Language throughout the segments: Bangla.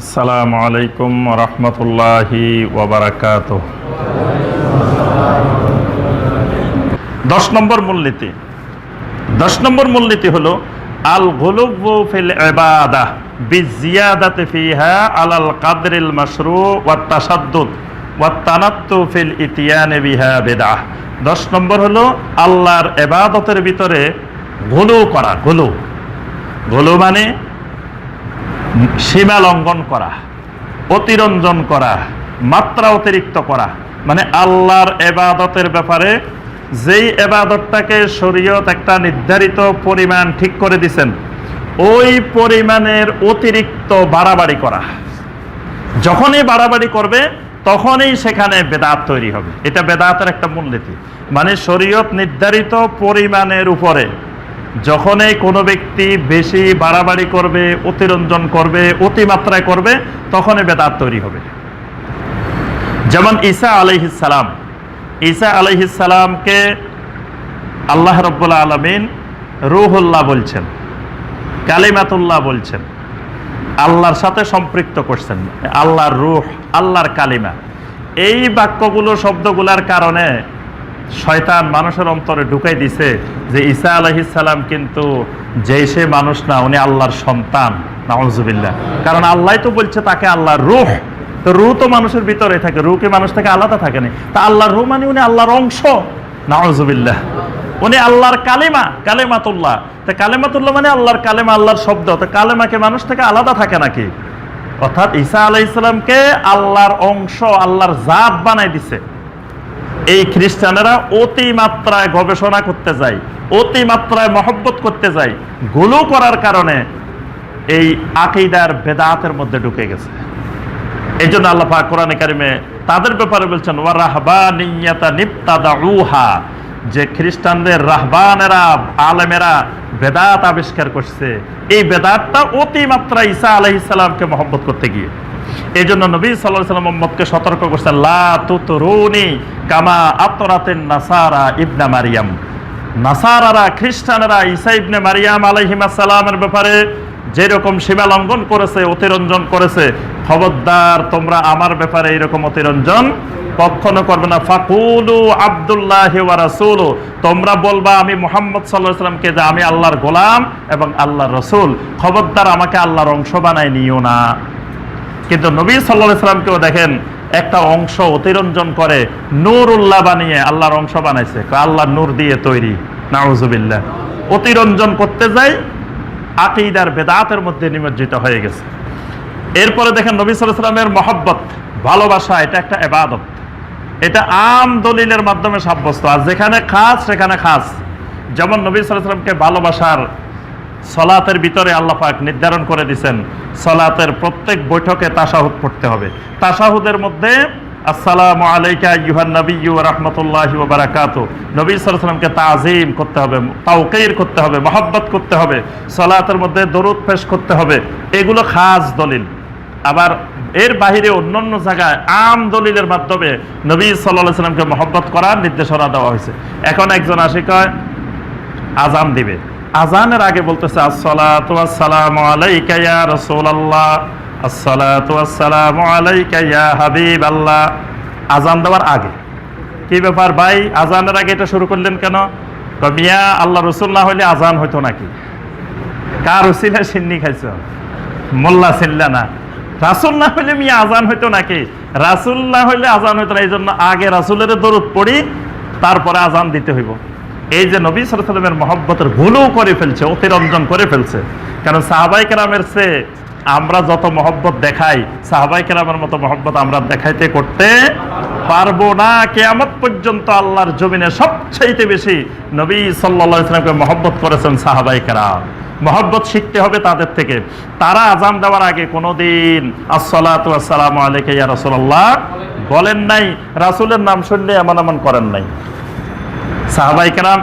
আসসালামু আলাইকুম রহমতুল্লাহি ওবরাকাত দশ নম্বর মূলনীতি। দশ নম্বর মূলনীতি হলো আল গুলুবু ফিল ইবাদা বিজিয়াদাতি ফিহা আলাল কাদরিল মাশরু ওয়াত তাসাদ্দুদ ওয়াত তানাত্তু ফিল ইতিয়ানে বিহা বিদআহ। দশ নম্বর হলো, আল্লাহর ইবাদতের ভিতরে গুলু করা, গুলু। গুলু মানে সীমা লঙ্ঘন করা, অতিরঞ্জন করা, মাত্রা অতিরিক্ত করা মানে আল্লাহর এবাদতের ব্যাপারে যেই এবাদতটাকে শরীয়ত একটা নির্ধারিত পরিমাণ ঠিক করে দিছেন, ওই পরিমাণের অতিরিক্ত বাড়াবাড়ি করা। যখনই বাড়াবাড়ি করবে, তখনই সেখানে বেদাত তৈরি হবে। এটা বেদাতের একটা মূলনীতি। মানে শরীয়ত নির্ধারিত পরিমাণের উপরে যখনই কোনো ব্যক্তি বেশি বাড়াবাড়ি করবে, অতিরঞ্জন করবে, অতিমাত্রায় করবে, তখনই বেদাত তৈরি হবে। যেমন ঈসা আলহিসাল্লাম ঈসা আলহিসাল্লামকে আল্লাহ রব্বুল্লা আলমিন রুহুল্লাহ বলছেন, কালিমাতুল্লাহ বলছেন, আল্লাহর সাথে সম্পৃক্ত করছেন, আল্লাহর রুহ, আল্লাহর কালিমা। এই বাক্যগুলো, শব্দগুলার কারণে শয়তান মানুষের অন্তরে ঢুকাই দিছে যে ঈসা আলহিসাল্লাম কিন্তু যে সে মানুষ না, উনি আল্লাহর সন্তান, নাউজুবিল্লাহ। কারণ আল্লাহ তো বলছে তাকে আল্লাহর রুহ। তো রু তো মানুষের ভিতরে থাকে রু কি মানুষ থেকে আলাদা থাকে না? তা আল্লাহর রু মানে উনি আল্লাহর অংশ, নাউজুবিল্লাহ। উনি আল্লাহর কালেমা, কালেমাতুল্লাহ। তা কালেমাতুল্লাহ মানে আল্লাহর কালেমা, আল্লাহর শব্দ। তো কালেমাকে মানুষ থেকে আলাদা থাকে নাকি? অর্থাৎ ঈসা আলাই ইসলামকে আল্লাহর অংশ, আল্লাহর জাত বানাই দিছে। এই খ্রিস্টানেরা অতি মাত্রায় গবেষণা করতে যায়, অতি মাত্রায় মহব্বত করতে যায়, গুলো করার কারণে এই আকিদার বেদাতের মধ্যে ঢুকে গেছে। এই জন্য আল্লাহ কোরআন কারিমে তাদের ব্যাপারে বলছেন ওয়ারাহবা নিপ্তাদা নিবতাদাউহা যে খ্রিস্টানদের রাহবানেরা, আলেমেরা বেদাত আবিষ্কার করছে, এই বেদাতটা অতিমাত্রা ঈসা আলাইহিস সালামকে মহব্বত করতে গিয়ে। এই জন্য নবী সাল্লাহ সাল্লাম মোহাম্মদকে সতর্ক করছেন, লা তুতরুনি কামা আতরাতেন নাসারা ইবনা মারিয়াম। নাসারারা, খ্রিস্টানেরা, ঈসা ইবনে মারিয়াম আলাইহিমাস সালামের ব্যাপারে যেরকম সীমা লঙ্ঘন করেছে, অতিরঞ্জন করেছে, খবরদার, তোমরা আমার ব্যাপারে এরকম অতিরঞ্জন কখনো করবে না। ফাকুলু আব্দুল্লাহ রাসুল, তোমরা বলবা, আমি মোহাম্মদ সাল্লাহ সাল্লামকে যে আমি আল্লাহর গোলাম এবং আল্লাহর রসুল। খবরদার আমাকে আল্লাহর অংশ বানায় নিও না। কিন্তু নবী সাল্লাহ সাল্লামকেও দেখেন, একটা অংশ অতিরঞ্জন করে নূর উল্লাহ বানিয়ে আল্লাহর অংশ বানাইছে। আল্লাহর নূর দিয়ে তৈরি। নাউজুবিল্লাহ। অতিরঞ্জন করতে যাই আকিদার বেদাতের মধ্যে নিমজ্জিত হয়ে গেছে। এরপরে দেখেন নবী সাল্লামের মহব্বত, ভালোবাসা, এটা একটা এবাদত। এটা আম দলিলের মাধ্যমে সাব্যস্ত, আর যেখানে খাস, সেখানে খাস। যেমন নবী সাল্লামকে ভালোবাসার সলাতের ভিতরে আল্লাহ পাক নির্ধারণ করে দিছেন সলাতের প্রত্যেক বৈঠকে তাসাহুদ পড়তে হবে। তাসাহুদের মধ্যে আসসালামু আলাইকা ইউহান নবী রহমতুল্লাহি ওয়া বারাকাতু নবী সাল্লামকে তাজিম করতে হবে, তাওকির করতে হবে, মহব্বত করতে হবে, সলাতের মধ্যে দরুদ পেশ করতে হবে, এগুলো খাস দলিল। আবার এর বাহিরে অন্যান্য জায়গায় আম দলিলের মাধ্যমে নবী সাল্লাহ সাল্লামকে মহব্বত করার নির্দেশনা দেওয়া হয়েছে। এখন একজন আশিক আজান দিবে। আজানের আগে বলতেছে আসসালামু আলাইকা আসসালাতু আসসালামু ইয়া হাবিবাল্লাহ। আজান দেওয়ার আগে। কি ব্যাপার ভাই? আজানের আগে এটা শুরু করলেন কেন? মিয়া, আল্লাহ রসুল না হলে আজান হইতো নাকি? কার উসিলা সিন্নি খাইছ? মোল্লা সিল্লা না। রাসুল না হইলে মিয়া আজান হইতো নাকি? রাসুল না হইলে আজান হইতো না এই জন্য আগে রাসুলের দরুদ পড়ি, তারপরে আজান দিতে হইব। এই যে নবী সালামের মহব্বতের ভুলও করে ফেলছে, অতিরঞ্জন করে ফেলছে। কারণ সাহাবাই কেরামের সে আমরা যত মহব্বত দেখাই, সাহাবাই কেরামের মতো মহব্বত আমরা দেখাইতে করতে পারব না। কেয়ামত পর্যন্ত আল্লাহর জমিনে সবচাইতে বেশি নবী সাল্লা ইসলামকে মহব্বত করেছেন সাহাবাই কেরাম। মহব্বত শিখতে হবে তাদের থেকে। তারা আজান দেওয়ার আগে কোনোদিন আসসালামু আলাইকা ইয়া রাসূলুল্লাহ বলেন নাই, রাসূলের নাম শুনলে এমন এমন করেন নাই। সাহাবাইকেরাম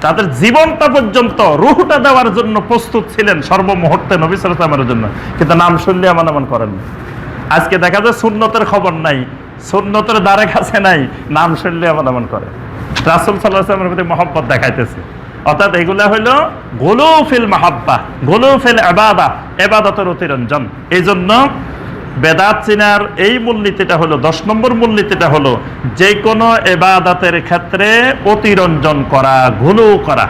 তাদের জীবনটা পর্যন্ত রুহটা দেওয়ার জন্য প্রস্তুত ছিলেন সর্বমুহূর্তে নবী জন্য। কিন্তু নাম শুনলে এমন এমন করেন। আজকে দেখা যায় সুন্নতের খবর নাই, সুন্নতের দ্বারে কাছে নাই, নাম শুনলে এমন এমন করে। রাসুল সাল্লাহামের প্রতি মহব্বত দেখাইতেছে। অর্থাৎ এগুলা হইল গোলুফিল মাহাব্বা, গোলুফিল এবাদা এবাদতের অতিরঞ্জন। এই জন্য বেদাত চিনার এই মূলনীতিটা হলো, দশ নম্বর মূলনীতিটা হলো যে কোনো এবাদাতের ক্ষেত্রে অতিরঞ্জন করা, গুলু করা।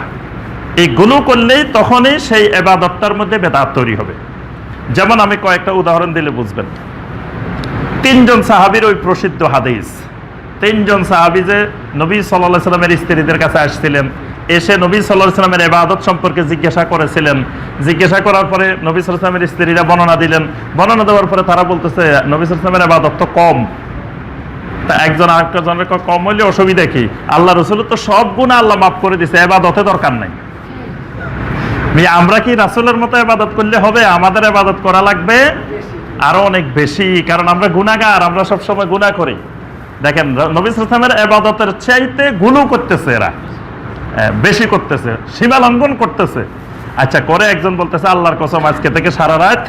এই গুলু করলেই তখনই সেই এবাদতটার মধ্যে বেদাত তৈরি হবে। যেমন আমি কয়েকটা উদাহরণ দিলে বুঝবেন। তিনজন সাহাবির ওই প্রসিদ্ধ হাদিস। তিনজন সাহাবি যে নবী সাল্লাহ সাল্লামের স্ত্রীদের কাছে আসছিলেন এসে নবী সাল্লাহ সাল্লামের এবাদত সম্পর্কে জিজ্ঞাসা করেছিলেন। জিজ্ঞাসা করার পরে নবী সাল্লামের স্ত্রীরা বর্ণনা দিলেন। বর্ণনা দেওয়ার পরে তারা বলতেছে, নবী সাল্লামের এবাদত তো কম। তা একজন আরেকজনের কম হইলে অসুবিধা কি? আল্লাহ রসুল তো সব গুণা আল্লাহ মাফ করে দিছে এবাদতে দরকার নাই। আমরা কি রাসুলের মতো এবাদত করলে হবে? আমাদের এবাদত করা লাগবে আরও অনেক বেশি, কারণ আমরা গুণাগার আমরা সবসময় গুণা করি। দেখেন, নবী ইসলামের এবাদতের চাইতে গুলো করতেছে এরা। বেশি করতেছে, সীমা লঙ্ঘন করতেছে। আচ্ছা করে একজন বলতেছে, আল্লাহর কসম, আজকে থেকে সারা রাত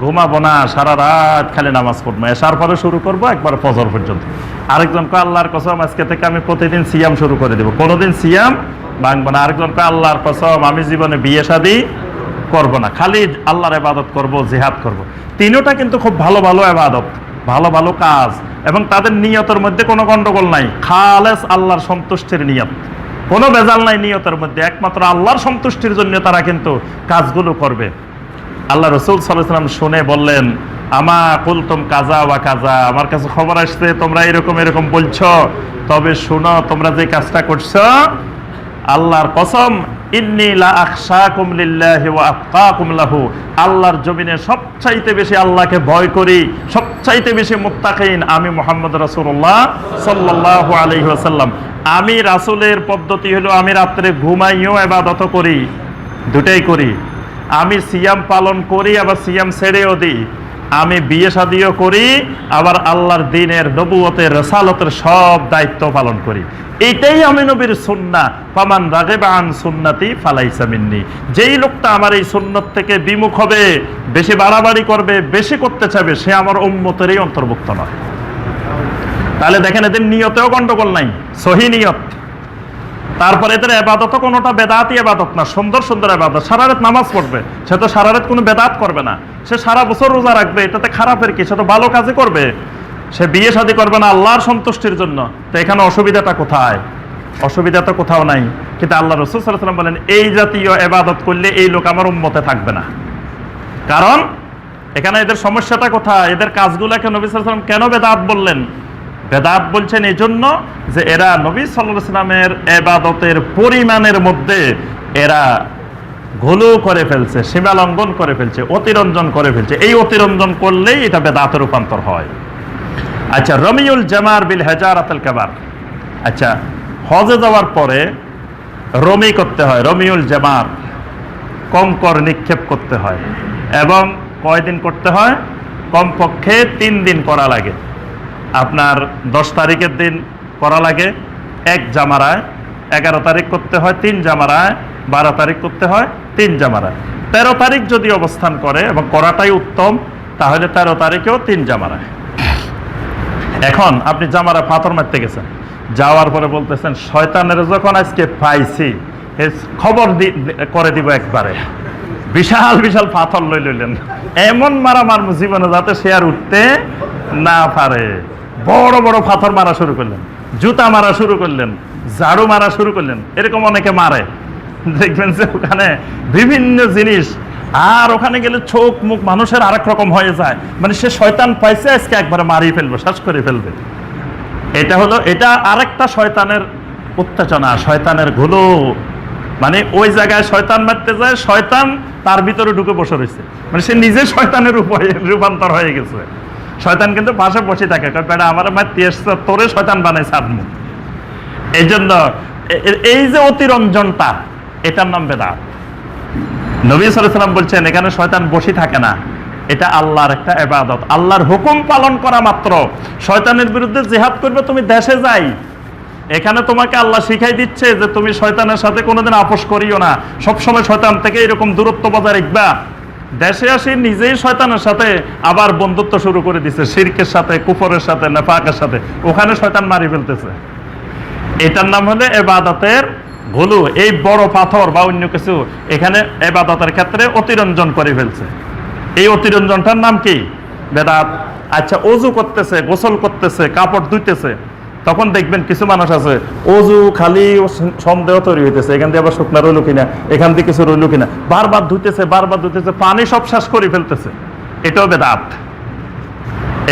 ঘুমাবো না, সারা রাত খালি নামাজ পড়ব। এসার পরে শুরু করব, একবার ফজর পর্যন্ত। আরেকজন কয়, আল্লাহর কসম, আজকে থেকে আমি প্রতিদিন সিয়াম শুরু করে দেবো। কোনোদিন সিয়াম ভাঙবো না। আরেকজন কয়, আল্লাহর কসম, আমি জীবনে বিয়ে শাদী করব না। খালি আল্লাহর এবাদত করব, জিহাদ করব। তিনোটা কিন্তু খুব ভালো ভালো এবাদত ভালো ভালো কাজ এবং তাদের নিয়তের মধ্যে কোনো গন্ডগোল নাই। খালেস আল্লাহর সন্তুষ্টির নিয়ত। কোনো বেজাল নাই নিয়তের মধ্যে। একমাত্র আল্লাহর সন্তুষ্টির জন্য তারা কিন্তু কাজগুলো করবে। আল্লাহ রসুল সাল্লাম শুনে বললেন, আমা কুলতুম কাজা বা কাজা আমার কাছে খবর আসছে, তোমরা এরকম এরকম বলছো। তবে শুনো, তোমরা যে কাজটা করছ, আল্লাহর কসম আল্লাহর জমিনে সবচাইতে বেশি আল্লাহকে ভয় করি, সবচাইতে বেশি মুত্তাকিন আমি মুহাম্মদ রাসূলুল্লাহ সাল্লাল্লাহু আলাইহি ওয়াসাল্লাম। আমি রাসূলের পদ্ধতি হলো আমি রাত্রে ঘুমাইও ইবাদত করি, দুটাই করি। আমি সিয়াম পালন করি, আবার সিয়াম ছেড়েও দিই। আমি বিয়ে শাদিও করি, আবার আল্লাহর দিনের নবুয়তের রসালতের সব দায়িত্ব পালন করি। এটাই আমি নবীর সুন্না পামান রাগে রাগেবান সুন্নাতি ফালাইসা মিন্নি। যেই লোকটা আমার এই সুন্নত থেকে বিমুখ হবে, বেশি বাড়াবাড়ি করবে, বেশি করতে চাবে সে আমার উম্মতেরই অন্তর্ভুক্ত নয়। তাহলে দেখেন এদের নিয়তেও গন্ডগোল নাই, সহি নিয়ত। তারপরে এদের এবাদতও কোনোটা বেদাতি এবাদত না, সুন্দর সুন্দর এবাদত। সারা রাত নামাজ পড়বে, সে তো সারা রাত কোনো বেদাত করবে না। সে সারা বছর রোজা রাখবে, এটাতে খারাপের কি? সে তো ভালো কাজে করবে। সে বিয়ে শাদী করবে না আল্লাহর সন্তুষ্টির জন্য। তো এখানে অসুবিধাটা কোথায়? অসুবিধা তো কোথাও নাই। কিন্তু আল্লাহ রসুল সাল্লাম বলেন, এই জাতীয় এবাদত করলে এই লোক আমার উম্মতে থাকবে না। কারণ, এখানে এদের সমস্যাটা কোথায়? এদের কাজগুলোকে নবী সাল্লাম কেন বেদাত বললেন? বেদাত বলছেন এই জন্য যে এরা নবী সাল্লাহ সাল্লামের এবাদতের পরিমাণের মধ্যে এরা ঘুলু করে ফেলছে, সীমা লঙ্ঘন করে ফেলছে, অতিরঞ্জন করে ফেলছে। এই অতিরঞ্জন করলেই এটা বেদাতে রূপান্তর হয়। আচ্ছা রমিউল জামার বিল হেজারাতুল কাবার। আচ্ছা হজে যাওয়ার পরে রমি করতে হয়, রমিউল জামার কঙ্কর নিক্ষেপ করতে হয়। এবং কয়দিন করতে হয়? কমপক্ষে তিন দিন করা লাগে। আপনার দশ তারিখের দিন করা লাগে। এক জামারায়, এগারো তারিখ করতে হয়, তিন জামারায়, বারো তারিখ করতে হয়, তিন জামারায়। তেরো তারিখ যদি অবস্থান করে এবং করাটাই উত্তম, তাহলে তেরো তারিখেও তিন জামারায়। এখন আপনি জামারা পাথর মারতে গেছেন। যাওয়ার পরে বলতেছেন, শয়তানের যখন আজকে পাইছি খবর করে দিব একবারে। বিশাল বিশাল পাথর লই লইলেন। এমন মার জীবনে যাতে সে আর উঠতে না পারে। বড় বড় পাথর মারা শুরু করলেন, জুতা মারা শুরু করলেন, ঝাড়ু মারা শুরু করলেন, এরকম অনেকে মারে। দেখবেন যে ওখানে বিভিন্ন জিনিস, আর ওখানে গেলে চোখ মুখ মানুষের আরেক রকম হয়ে যায়। মানে সে শয়তান পাইছে, আজকে একবারে মারিয়ে ফেলবে শ্বাস করে ফেলবে। এটা হলো, এটা আরেকটা শয়তানের উত্তেজনা, শয়তানের ঘুলো। মানে ওই জায়গায় শয়তান মারতে যায়, শয়তান তার ভিতরে ঢুকে বসে রয়েছে। মানে সে নিজে শয়তানের উপরে রূপান্তর হয়ে গেছে। শয়তান কিন্তু পাশে বসে থাকে। বেটা আমার মারতে এসছে তোরে শয়তান বানাই সাদমু এই জন্য এই যে অতিরঞ্জনটা এটার নাম বেদাত। নবী সাল্লাম বলছেন, এখানে শয়তান বসে থাকে না। এটা আল্লাহর একটা এবাদত আল্লাহর হুকুম পালন করা মাত্র। শয়তানের বিরুদ্ধে জেহাদ করবে, তুমি দেশে যাই। এখানে তোমাকে আল্লাহ শিখাই দিচ্ছে যে, তুমি শয়তানের সাথে কোনোদিন আপোষ করিও না। সবসময় শয়তান থেকে এরকম দূরত্ব বজায় রাখবা। দেশে আসি নিজেই শয়তানের সাথে আবার বন্ধুত্ব শুরু করে দিচ্ছে শিরকের সাথে, কুফরের সাথে, নেফাকের সাথে। ওখানে শয়তান মারি ফেলতেছে। এটার নাম হলো এবাদতের ভুলু। এই বড় পাথর বা অন্য কিছু এখানে এবাদতের ক্ষেত্রে অতিরঞ্জন করে ফেলছে। এই অতিরঞ্জনটার নাম কি? বেদাত। আচ্ছা অজু করতেছে, গোসল করতেছে, কাপড় ধুইতেছে। তখন দেখবেন কিছু মানুষ আছে, অজু, খালি সন্দেহ তৈরি হইতেছে, এখান দিয়ে আবার শুকনা রইল কিনা, এখান দিয়ে কিছু রইল কিনা, বারবার ধুইতেছে বারবার ধুইতেছে, পানি সব শ্বাস করে ফেলতেছে। এটাও বেদাত।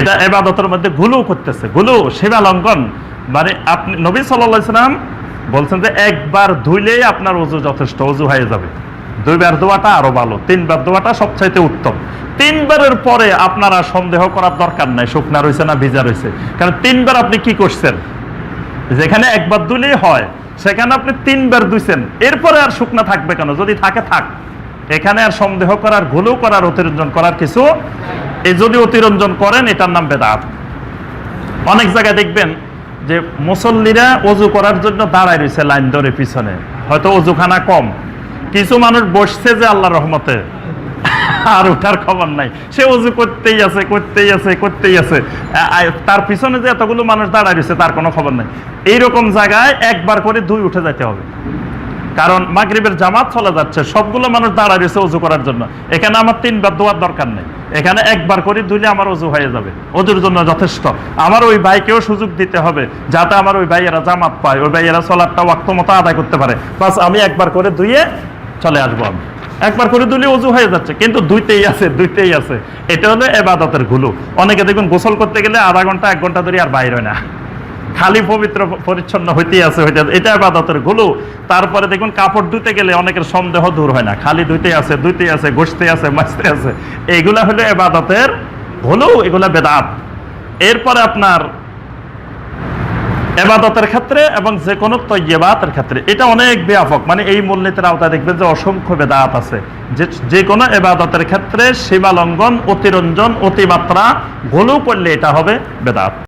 এটা এবাদতের মধ্যে গুলো করতেছে গুলো সেবা লঙ্ঘন। মানে আপনি নবী সাল্লাম বলছেন যে একবার ধুইলেই আপনার অজু যথেষ্ট, অজু হয়ে যাবে। দুইবার দোয়াটা আরও ভালো, তিনবার দোয়াটা সবচাইতে উত্তম। তিনবারের পরে আপনারা সন্দেহ করার দরকার নাই, শুকনা রয়েছে না ভিজা রয়েছে কারণ তিনবার আপনি কি করছেন? যেখানে একবার দুলেই হয়, সেখানে আপনি তিনবার ধুইছেন এরপরে আর শুকনা থাকবে কেন? যদি থাকে, থাক। এখানে আর সন্দেহ করার, ভুলও করার অতিরঞ্জন করার কিছু এই যদি অতিরঞ্জন করেন, এটার নাম বেদাত। অনেক জায়গায় দেখবেন যে মুসল্লিরা অজু করার জন্য দাঁড়ায় রয়েছে লাইন ধরে পিছনে। হয়তো অজুখানা কম। কিছু মানুষ বসছে যে আল্লাহ রহমতে। আর ওঠার খবর নাই। সে অজু করতেই আছে করতেই আছে করতেই আছে। তার পিছনে যে এতগুলো মানুষ দাঁড়ায় রয়েছে, তার কোনো খবর নাই। এইরকম জায়গায় একবার করে দুই উঠে যেতে হবে। কারণ মাগরিবের জামাত চলে যাচ্ছে, সবগুলো মানুষ দাঁড়ায় রয়েছে অজু করার জন্য। এখানে আমার তিনবার দোয়ার দরকার নেই। এখানে একবার করে ধুলে আমার অজু হয়ে যাবে। অজুর জন্য যথেষ্ট। আমার ওই ভাইকেও সুযোগ দিতে হবে, যাতে আমার ওই ভাইয়েরা জামাত পায়, ওই ভাইয়েরা চলারটা ওয়াক্ত মতো আদায় করতে পারে। বাস আমি একবার করে ধুয়ে চলে আসব আমি। একবার করে ধুলে অজু হয়ে যাচ্ছে, কিন্তু দুইতেই আছে দুইতেই আছে। এটা হলো এবাদতেরগুলো। অনেকে দেখুন গোসল করতে গেলে আধা ঘণ্টা, এক ঘণ্টা ধরে আর বাইর হয় না। খালি পবিত্র, পরিচ্ছন্ন হইতেই আছে হইতে। এটা আবাদতেরগুলো। তারপরে দেখুন কাপড় ধুতে গেলে অনেকের সন্দেহ দূর হয় না। খালি ধুইতে আছে ধুইতে আছে গোসতে আছে মাছতে আছে। এইগুলা হলো এবাদতের হলো এগুলা বেদাত। এরপরে আপনার এবাদতের ক্ষেত্রে এবং যে কোনো তৈবাতের ক্ষেত্রে। এটা অনেক ব্যাপক। মানে এই মূলনীতির আওতায় দেখবেন যে অসংখ্য বেদাত আছে। যে যে কোনো এবাদতের ক্ষেত্রে সীমালঙ্ঘন, অতিরঞ্জন, অতিমাত্রা, গোলু করলে এটা হবে বেদাত।